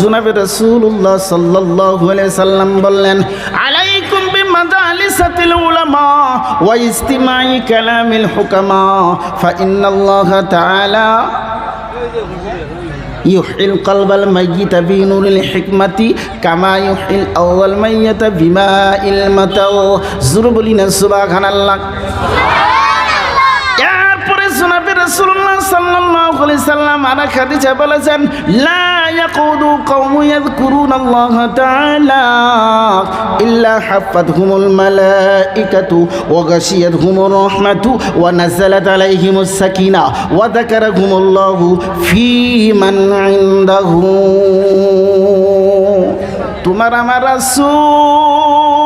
জুনাবে রাসূলুল্লাহ সাল্লাল্লাহু আলাইহি সাল্লাম বললেন, আলাইকুম বিমাদালিসাতিল উলামা ওয়া ইস্তিমাই কালামিল হুকামা, ফা ইন্নাল্লাহ তাআলা ইউহিল কলবাল মাইয়িত বিনুরিল হিকমাতি কামা ইউহিল আউয়াল মাইয়িত বিমা ইলমাতাও জুরবুলিনা সুবহানাল্লাহ। রাসূলুল্লাহ সাল্লাল্লাহু আলাইহি সাল্লাম, আনা খাদিজা বলেছেন, লা ইয়াকুদু কওমু ইয়াযকুরুনাল্লাহ তাআলা ইল্লা হাফাতহুমুল মালাইকাতু ওয়া গাশিয়াতহুমুর রাহমাতু ওয়া নাযালাত আলাইহিমুস সাকিনা ওয়া যাকারাহুমুল্লাহু ফি ইনদাহু। তোমার আমার রাসূল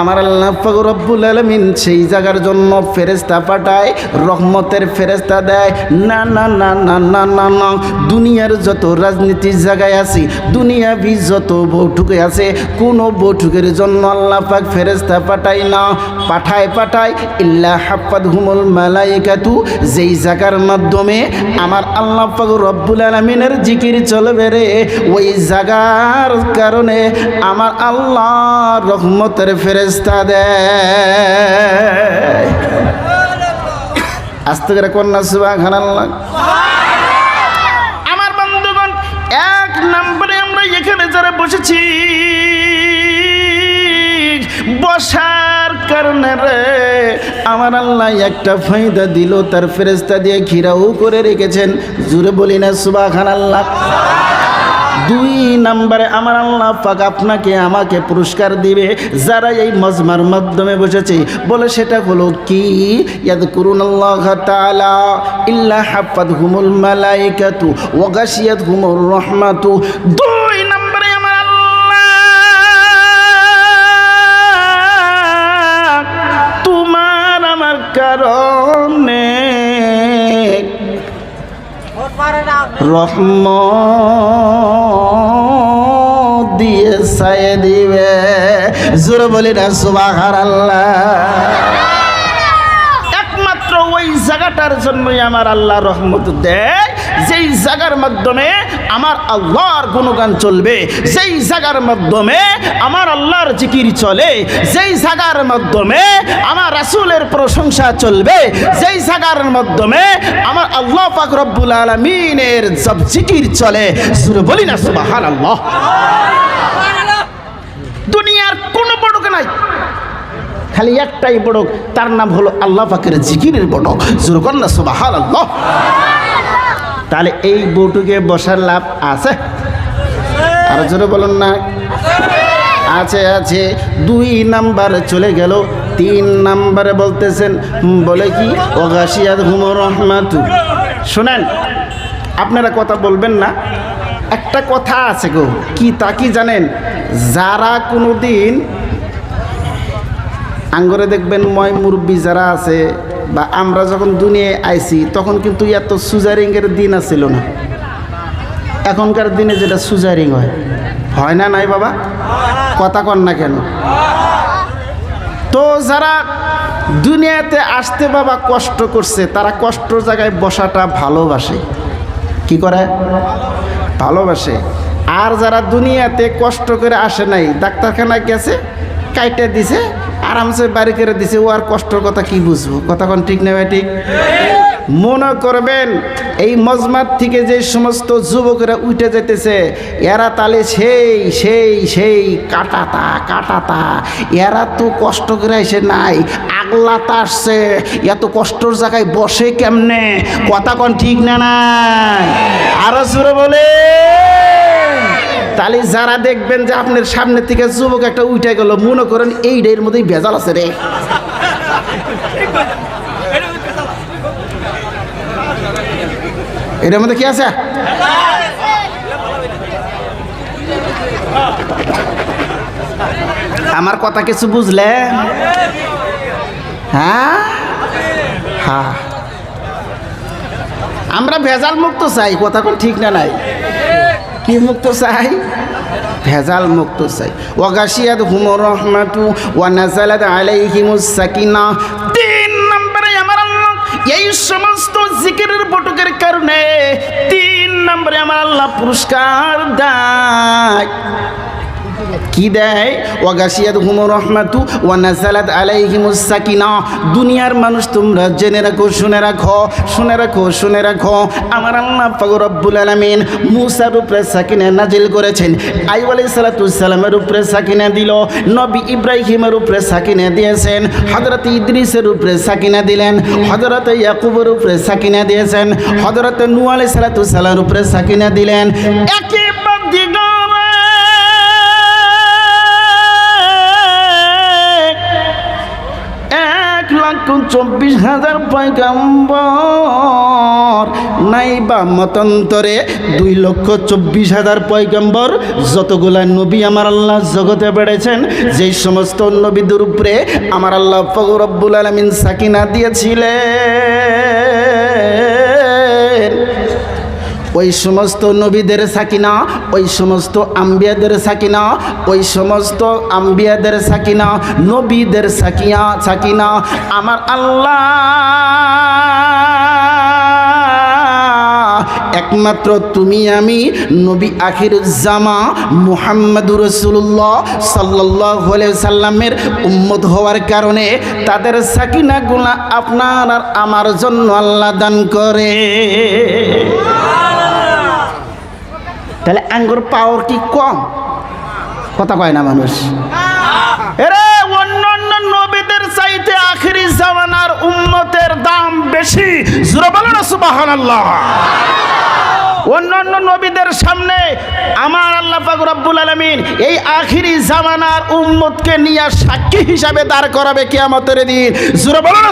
আমার আল্লাহ রব্বুল আলামিন সেই জায়গার জন্য ফেরেস্তা পাঠায়, রহমতের ফেরেস্তা দেয়। না না না না না না না, দুনিয়ার যত রাজনীতির জায়গায় আছে, দুনিয়াবি যত বৈঠকে আছে, কোনো বৈঠকের জন্য আল্লাহ পাক ফেরেস্তা পাঠায় না। পাঠায় পাঠায়, ইল্লা হাফাদ হুমুল মালাইকাতু, যেই জায়গার মাধ্যমে আমার আল্লাহ পাক রব্বুল আলমিনের জিকির চলবে রে। ওই জায়গার কারণে আমার আল্লাহ রহমতের ফেরেস্তা দেয় আস্তে করে কন্যা সুবাহ আল্লাহ আমার বন্ধুগণ, এক নম্বরে আমরা এখানে যারা বসেছি, বসার কারণে রে আমার আল্লাহ একটা ফায়দা দিল, তার ফেরেস্তা দিয়ে ঘিরাও করে রেখেছেন। জুড়ে বলি না সুবাহ খান আল্লাহ দুই নম্বরে, আমার আল্লাহ পাক আপনাকে আমাকে পুরস্কার দিবে। যারা এই মজমার মাধ্যমে বসেছে, বলে সেটা হলো কি? ইয়াদ আল্লাহ তাআলা ইল্লা হাফাত হুমুল মালাইকাতু ওয়া গাশিয়াত হুমুর রহমাতু। দুই রহম দিয়ে সায় দিবে। জোরে বলি না সুবাহার আল্লাহ একমাত্র ওই জায়গাটার জন্যই আমার আল্লাহ রহমত দেয়। যেই জায়গার মাধ্যমে আমার আল্লাহর গুণগান চলবে, যেই জায়গার মাধ্যমে আমার আল্লাহর জিকির চলে, যেই জায়গার মাধ্যমে আমার রাসুলের প্রশংসা চলবে, যেই জায়গার মাধ্যমে আমার আল্লাহ পাক রব্বুল আলামিনের সব জিকির চলে। বলি না, সুবহানাল্লাহ। দুনিয়ার কোনো বড়কে নাই। খালি একটাই বড়ক, তার নাম হলো আল্লাহ পাকের জিকিরের বড়ক। জুরকন্যা সুবাহাল আল্লাহ তাহলে এই বউটুকে বসার লাভ আছে? আর জোরে বলুন না। আছে আছে। দুই নাম্বার চলে গেল। তিন নাম্বারে বলতেছেন বলে কি? ওগাশিয়াদ হুমর রহমাতু। শোনেন, আপনারা কথা বলবেন না। একটা কথা আছে গো, কি তা কি জানেন? যারা কোনো দিন আঙ্গরে দেখবেন ময় মুরব্বী যারা আছে বা আমরা যখন দুনিয়ায় আইছি, তখন কিন্তু এত সুজারিংয়ের দিন আছিল না। এখনকার দিনে যেটা সুজারিং হয় হয় না নাই বাবা? কথা কন না কেন? তো যারা দুনিয়াতে আসতে বাবা কষ্ট করছে, তারা কষ্ট জায়গায় বসাটা ভালোবাসে। কি করে? ভালোবাসে। আর যারা দুনিয়াতে কষ্ট করে আসে নাই, ডাক্তারখানায় গেছে, কাইটে দিছে আরামসে বাড়ি করে দিছে, ও আর কষ্টর কথা কি বুঝব? কথা কোন ঠিক নেবে ঠিক? মনে করবেন, এই মজমাত থেকে যে সমস্ত যুবকেরা উঠে যেতেছে, এরা তালে সেই সেই সেই কাটাতা কাটাতা। এরা তো কষ্ট করে এসে নাই, আগলাতা আসছে। এত কষ্টর জায়গায় বসে কেমনে? কথা কন ঠিক না নাই? আরও জোরে বলে তাহলে যারা দেখবেন যে আপনার সামনে থেকে যুবক একটা উঠে গেল, মনে করেন এই ডের মধ্যেই ভেজাল আছে রে। এটার মধ্যে কি আছে? আমার কথা কিছু বুঝলে? হ্যাঁ? হ্যাঁ আমরা ভেজাল মুক্ত চাই, কথা কোন ঠিক না নাই? কি মুক্ত চাই? ভেজাল মুক্ত চাই। ওয়াগাশিয়াত হুমর রহমাতু ওয়া নাজালাত আলাইহিমুস সাকিনা। তিন নম্বরে আমার আল্লাহ এই সমস্ত জিকিরের বটকের কারণে তিন নম্বরে আমার আল্লাহ পুরস্কার দেয়। কি দেয়? ওয়াগাশিয়াত হুমুর রহমাতু ওয়া নাজালাত আলাইহিমুস সাকিনা। দুনিয়ার মানুষ তোমরা জেনে রাখো, শুনে রাখো শুনে রাখো শুনে রাখো। আমার আল্লাহ পাক রব্বুল আলামিন মুসার উপরে সাকিনা নাজিল করেছেন। আইয়ুব আলাইহিস সালাতু সালামের উপরে সাকিনা দিল, নবী ইব্রাহিমের উপরে সাকিনা দিয়েছেন, হযরত ইদ্রিসের উপরে সাকিনা দিলেন, হযরত ইয়াকুবের উপরে সাকিনা দিয়েছেন, হযরত নূহ আলাইহিস সালাতু সালামের উপরে সাকিনা দিলেন। এক লক্ষ চব্বিশ হাজার পয়গাম্বর। নাই বা মতান্তরে দুই লক্ষ চব্বিশ হাজার পয়গাম্বর। যতগুলা নবী আমার আল্লাহ জগতে বেড়েছেন, যেই সমস্ত নবীদের উপরে আমার আল্লাহ ফকরব্বুল আলমিন সাকিনা দিয়েছিলেন। ওই সমস্ত নবীদের সাকিনা, ওই সমস্ত আম্বিয়াদের সাকিনা, ওই সমস্ত আম্বিয়াদের সাকিনা, নবীদের সাকিয়া, সাকিনা, আমার আল্লাহ। একমাত্র তুমি আমি, নবী আখিরুজ্জামা মুহাম্মদুর রসুল্লাহ সাল্লাহ সাল্লামের উম্মত হওয়ার কারণে তাদের সাকিনা সাকিনাগুলা আপনার আর আমার জন্য আল্লাহ দান করে। তাহলে আঙ্গুর পাওয়ার কি কম? কথা কয় না মানুষ। এরে অন্য অন্য নবীদের চাইতে আখিরি জামানার উম্মতের দাম বেশি। জোরে বলো না সুবহানাল্লাহ। অন্য অন্য নবীদের সামনে আমার আল্লাহ রব্বুল আলামিন এই আখিরি জামানার উম্মতকে নিয়ে সাক্ষী হিসাবে দাঁড় করাবে কিয়ামতের দিন। জোরে বলো না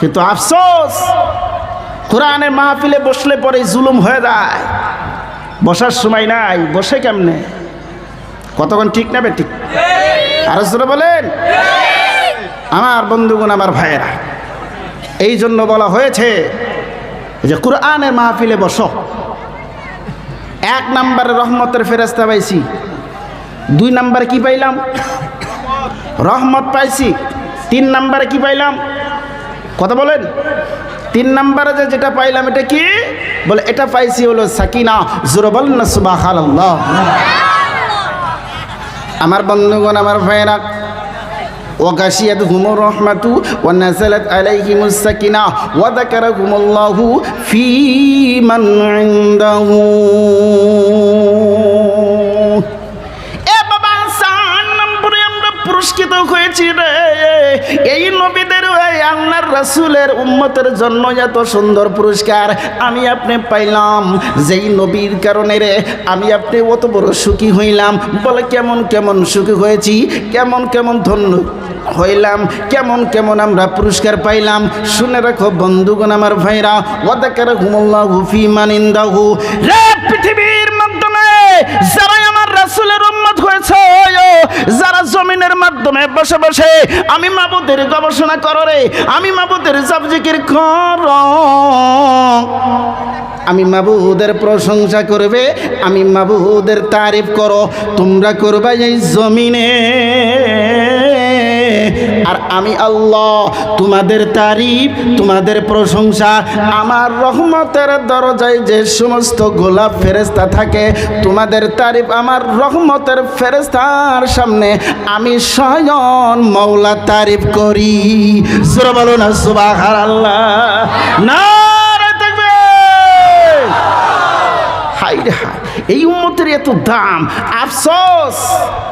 কিন্তু আফসোস কোরআনের মাহফিলে বসলে পরে জুলুম হয়ে যায়। বসার সময় নাই, বসে কেমনে? কতক্ষণ ঠিক না ঠিক? আরও জোরে বলেন। আমার বন্ধুগণ, আমার ভাইয়েরা এই জন্য বলা হয়েছে যে কোরআনের মাহফিলে বসো। এক নম্বরে রহমতের ফেরাস্তা পাইছি। দুই নম্বরে কি পাইলাম? রহমত পাইছি। তিন নম্বরে কি পাইলাম? কথা বলেন। তিন নম্বরে যে যেটা পাইলাম এটা কি বলে এটা পাইছি হলো সাকিনা জোর বলেন না সুবাহ আমার বন্ধুগণ আমার ভাইয়েরা وغشيتهم الرحمة ونزلت عليهم السكينة وذكرهم الله في من عنده পুরস্কৃত হয়েছি রে এই নবীদের, এই আল্লাহর রাসূলের উম্মতের জন্য এত সুন্দর পুরস্কার আমি আপনি পাইলাম। যেই নবীর কারণে রে, আমি আপনি অত বড় সুখী হইলাম। বলে কেমন কেমন সুখী হয়েছি, কেমন কেমন ধন্য হইলাম, কেমন কেমন আমরা পুরস্কার পাইলাম। শুনে রাখো বন্ধুগণ আমার ভাইরা ওয়াদাকার হুমুল্লাহ হুফি মানিন্দাহু রে পৃথিবীর যারা আমার রাসুলের উম্মত হয়েছে যারা জমিনের মাধ্যমে বসে বসে আমি মাবুদের গবেষণা করো রে, আমি মাবুদের জাবজিকির কর আমি মাবুদের প্রশংসা করবে, আমি মাবুদের তারিফ করো, তোমরা করবা এই জমিনে। আর আমি আল্লাহ, তোমাদের তারিফ, তোমাদের প্রশংসা, আমার রহমতের দরজায় যে সমস্ত গোলাপ ফেরেস্তা থাকে, তোমাদের তারিফ আমার রহমতের ফেরেস্তার সামনে আমি স্বয়ন মৌলা তারিফ করি। সুর না সুবাহ আল্লাহ না হাই রে হাই এই উম্মতের এত দাম? আফসোস!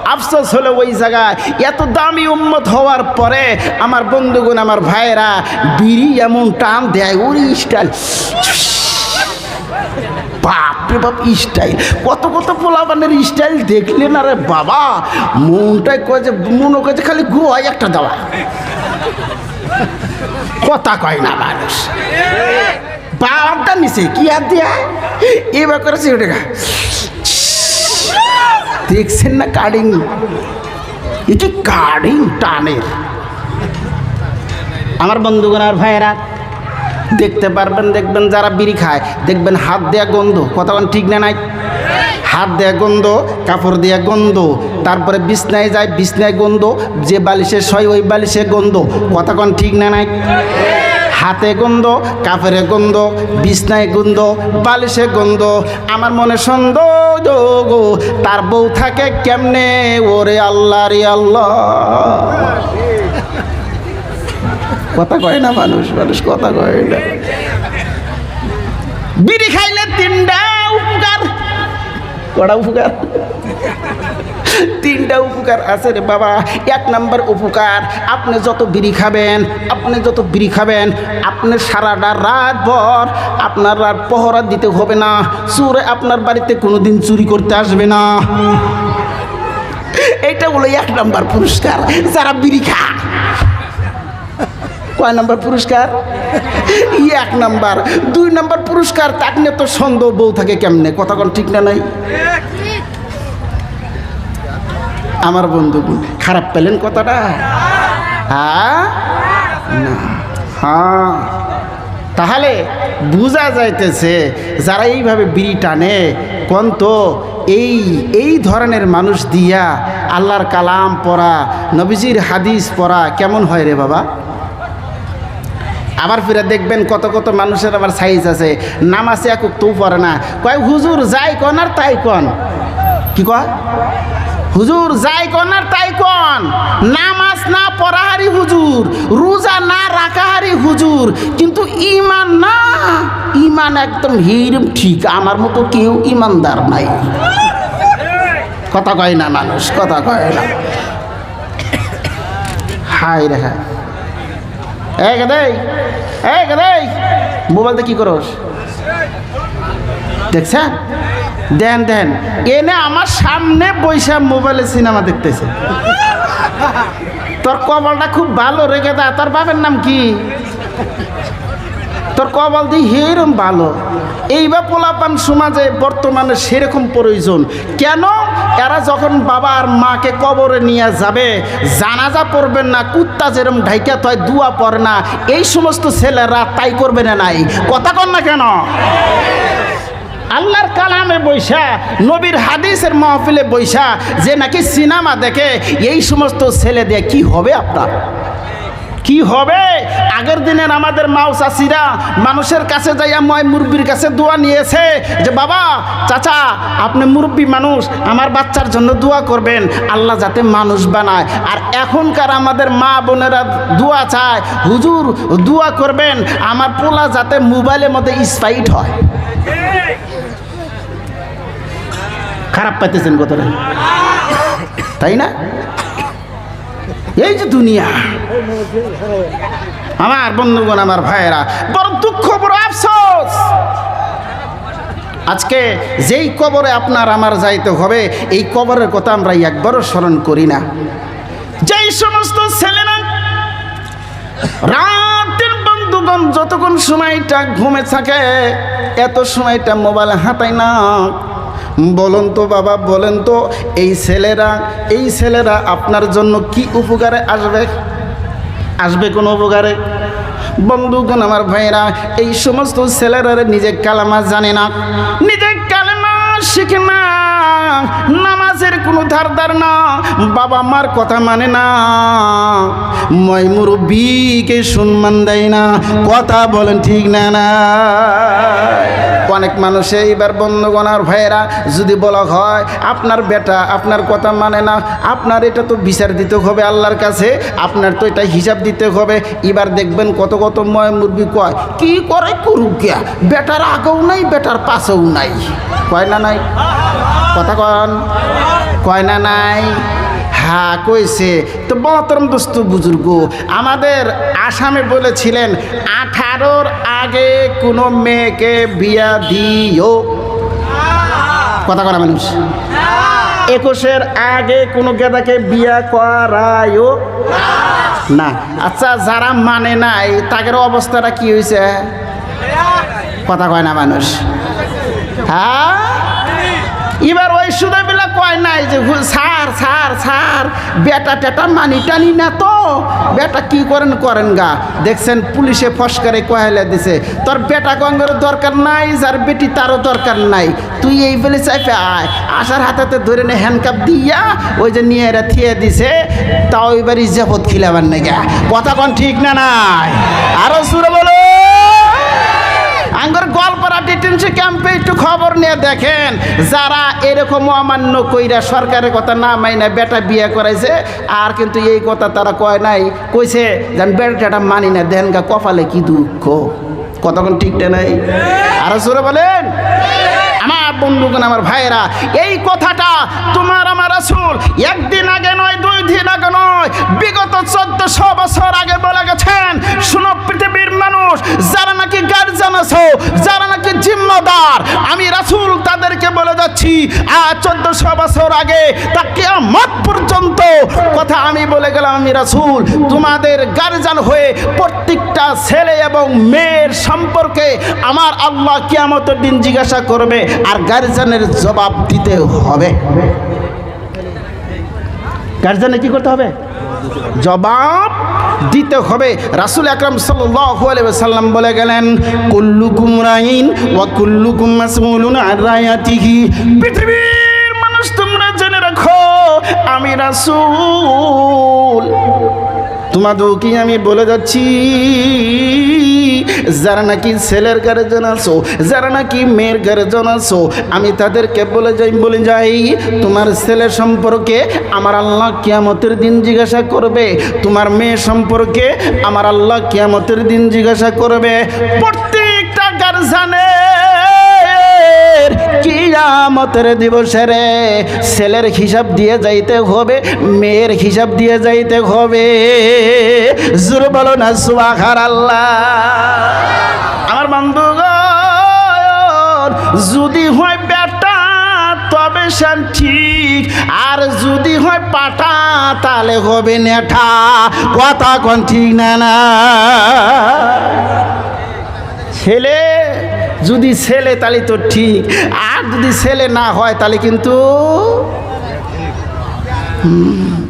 আফসোস হলো ওই জায়গায়। এত দামি উম্মত হওয়ার পরে আমার বন্ধুগণ, আমার ভাইয়েরা, বিড়ি এমন টান দেয় ওই স্টাইল। বাপরে বাপ, স্টাইল। কত কত পোলাবানের স্টাইল দেখলে না রে বাবা, মনটাই কয়ে মনে কয়েছে খালি গোয়াই একটা দেওয়া। কথা কয় না মানুষ। নিচে কি হাত দিয়া? এবার করেছে ওটা দেখছেন না কার্ডিং এটি কার্ডিং টানের। আমার বন্ধুগণ আর ভাইয়েরা, দেখতে পারবেন, দেখবেন যারা বিড়ি খায়, দেখবেন হাত দেয়া গন্ধ। কতক্ষণ ঠিক না নাই? হাত দেয়া গন্ধ, কাপড় দেয়া গন্ধ, তারপরে বিছনায় যায়, বিছনায় গন্ধ, যে বালিশে শয়, ওই বালিশে গন্ধ। কতক্ষণ ঠিক না নাই? হাতে গন্ধ, কাপড়ে গন্ধ, বিছনায় গন্ধ, বালিশে গন্ধ। আমার মনে সন্দেহ গো, তার বউ থাকে কেমনে? ওরে আল্লাহ রে আল্লাহ। কথা কয় না মানুষ মানুষ কথা কয় না। বিড়ি খাইলে তিনটা উপকার, কটা উপকার? তিনটা উপকার আছে রে বাবা। এক নাম্বার উপকার, আপনি যত বিড়ি খাবেন, আপনি যত বিড়ি খাবেন, আপনি সারাটা রাত ভর আপনার আর পহরা দিতে হবে না। চোরে আপনার বাড়িতে কোনো দিন চুরি করতে আসবে না। এটা হলো এক নাম্বার পুরস্কার, যারা বিড়ি খায় কয় নাম্বার পুরস্কার? এক নাম্বার। দুই নাম্বার পুরস্কার, তাক নিয়ে তো সন্দেহ বউ থাকে কেমনে? কথা ঠিক না নাই? আমার বন্ধু খারাপ পেলেন কথাটা? হ্যাঁ? হ্যাঁ। তাহলে বোঝা যাইতেছে যারা এইভাবে বিড়ি টানে কোন তো এই এই ধরনের মানুষ দিয়া আল্লাহর কালাম পড়া, নবীজির হাদিস পড়া কেমন হয় রে বাবা? আবার ফিরে দেখবেন কত কত মানুষের আবার সাইজ আছে। নামাজে এক তো পড়ে না। কয়, হুজুর যাই কন আর তাই কন। কি কয়? হুজুর যাই কন আর তাই কন। নামাজ না পড়াহারি হুজুর, রোজা না রাখাহারি হুজুর, কিন্তু ইমান না ইমান একদম হিরম ঠিক, আমার মতো কেউ ইমানদার নাই। কথা কয় না মানুষ, কথা কয় না। হাই রে হায়। এই গেদেই এই গেদেই মোবাইলতে কি করস? দেখছেন? দেন দেন। এনে আমার সামনে বৈশা মোবাইলে সিনেমা দেখতেছে। তোর কবলটা খুব ভালো রেখে দা তোর বাপের নাম কি? তোর কবল দি হেরম ভালো। এইবার পোলাপান সমাজে বর্তমানে সেরকম প্রয়োজন। কেন? এরা যখন বাবা আর মাকে কবরে নিয়ে যাবে, জানাজা পড়বেন না, কুত্তা যেরম ঢাইকা তয় দুয়া পড়ে না। এই সমস্ত ছেলেরা তাই করবে না নাই? কথা কন না কেন? আল্লাহর কালামে বৈশা, নবীর হাদিসের মাহফিলে বৈশা, যে নাকি সিনেমা দেখে এই সমস্ত ছেলে দিয়ে কি হবে আপনার? কি হবে? আগের দিনের আমাদের মাও চাষিরা মানুষের কাছে যাইয়া ময় মুরব্বীর কাছে দোয়া নিয়েছে যে, বাবা, চাচা, আপনি মুরব্বী মানুষ, আমার বাচ্চার জন্য দোয়া করবেন, আল্লাহ যাতে মানুষ বানায়। আর এখনকার আমাদের মা বোনেরা দোয়া চায়, হুজুর, দোয়া করবেন, আমার পোলা যাতে মোবাইলের মধ্যে স্পাইট হয় খারাপ পাইতেছেন কতটা? তাই না? এই যে দুনিয়া। আমার বন্ধুগণ, আমার ভাইয়েরা, বড় দুঃখ, বড় আফসোস। আজকে যেই কবরে আপনার আমার যাইতে হবে, এই কবরের কথা আমরা একবারও স্মরণ করি না। যেই সমস্ত ছেলেরা রাতের বন্ধুগণ, যতক্ষণ সময়টা ঘুমে থাকে, এত সময়টা মোবাইল হাতায় না বলুন তো বাবা বলেন তো এই ছেলেরা এই ছেলেরা আপনার জন্য কি উপকারে আসবে? আসবে কোনো উপকারে? বন্ধুগণ, আমার ভাইয়েরা, এই সমস্ত ছেলেরা নিজে কালামা জানে না। নিজে কালামা শিখে না। নামাজের কোনো ধারদার না, বাবা মার কথা মানে না। মই মুরব্বীকে সম্মান দেয় না, কথা বলেন ঠিক না না। অনেক মানুষে এইবার বন্ধুগণ আর ভাইয়েরা, যদি বলা হয় আপনার বেটা আপনার কথা মানে না, আপনার এটা তো বিচার দিতে হবে আল্লাহর কাছে, আপনার তো এটা হিসাব দিতে হবে। এবার দেখবেন কত কত ময় মুরগি কয়, কি করে করুক বেটার আগেও নাই, বেটার পাশেও নাই। কয় না নাই? কথা কন। কয় না নাই? হ্যাঁ কইছে, তো মহতরম দোস্ত বুজুর্গ, আমাদের আসামে বলেছিলেন, আঠারোর আগে কোনো মেয়েকে বিয়া দিও। কথা করা মানুষ। একুশের আগে কোনো গেদাকে বিয়া করায়ও? না। আচ্ছা যারা মানে নাই তাদের অবস্থাটা কি হয়েছে কথা কয় না মানুষ। হ্যাঁ? এবার ওই সুদাবিলা কয় নাই যে সার সার স্যার বেটা টেটা মানি টানি না তো। বেটা কি করেন করেন গা। দেখছেন পুলিশে ফসকারে কয়ালে দিছে। তোর বেটা গঙ্গের দরকার নাই, যার বেটি তারও দরকার নাই। তুই এই বলে চাইপে আয়। আসার হাতাতে ধরে নে হ্যান্ডকাপ দিয়া, ওই যে নিয়ে এরা থিয়ে দিছে। তাও এবার ইজাপত খিলাবার নাকি কথা কন ঠিক না নাই? আরও সুরে বলো আঙ্গর গল্পরা ডিটেনশন ক্যাম্পে নিয়ে দেখেন, যারা এরকম অমান্য কইরা সরকারের কথা না মাইনা বেটা বিয়ে করাইছে, আর কিন্তু এই কথা তারা কয় নাই, কইছে যেন বেটাটা মানি না, দেন গা কপালে কি দুঃখ। কতক্ষণ ঠিকটা নাই? আরও জোরে বলেন। আমার বন্ধুগণ, আমার ভাইয়েরা, এই কথাটা তোমার আমার রাসূল একদিন আগে নয়, দুই দিন আগে নয়, বিগত চোদ্দশো বছর আগে বলে গেছেন, শুনো পৃথিবীর মানুষ, যারা নাকি গার্জিয়ান আছো, যারা নাকি বলে আর চোদ্দ চোদ্দশো বছর আগে তাকে মত পর্যন্ত। কথা আমি বলে গেলাম, আমি রাসুল, তোমাদের গার্জান হয়ে প্রত্যেকটা ছেলে এবং মেয়ের সম্পর্কে আমার আল্লাহ কিয়ামতের দিন জিজ্ঞাসা করবে, আর গার্জানের জবাব দিতে হবে। গার্জেনে কি করতে হবে? জবাব দিতে হবে। রাসুল আকরাম সাল্লাম বলে গেলেন, কুল্লুকুম রাইন ও কুল্লুকুম পৃথিবীর মানুষ তোমরা জেনে রাখো, আমি রাসূল। তোমাদেরকে আমি বলে যাচ্ছি, যারা নাকি ছেলের গার্জেন আছো, যারা নাকি মেয়ের গার্জেন আছো, আমি তাদেরকে বলে যাই বলে যাই, তোমার ছেলে সম্পর্কে আমার আল্লাহ কিয়ামতের দিন জিজ্ঞাসা করবে, তোমার মেয়ে সম্পর্কে আমার আল্লাহ কিয়ামতের দিন জিজ্ঞাসা করবে। প্রত্যেকটা গার্জেনের কিয়ামতের দিবসে রে, ছেলের হিসাব দিয়ে যাইতে হবে, মেয়ের হিসাব দিয়ে যাইতে হবে। জোর বলো না সুবাখার আল্লাহ আমার বন্ধুগণ, যদি হয় বেটা, তবে সেন ঠিক। আর যদি হয় পাটা, তাহলে হবে নেঠা। কথা কোন ঠিক না না? ছেলে যদি ছেলে তাহলে তো ঠিক আর যদি ছেলে না হয় তাহলে কিন্তু হুম,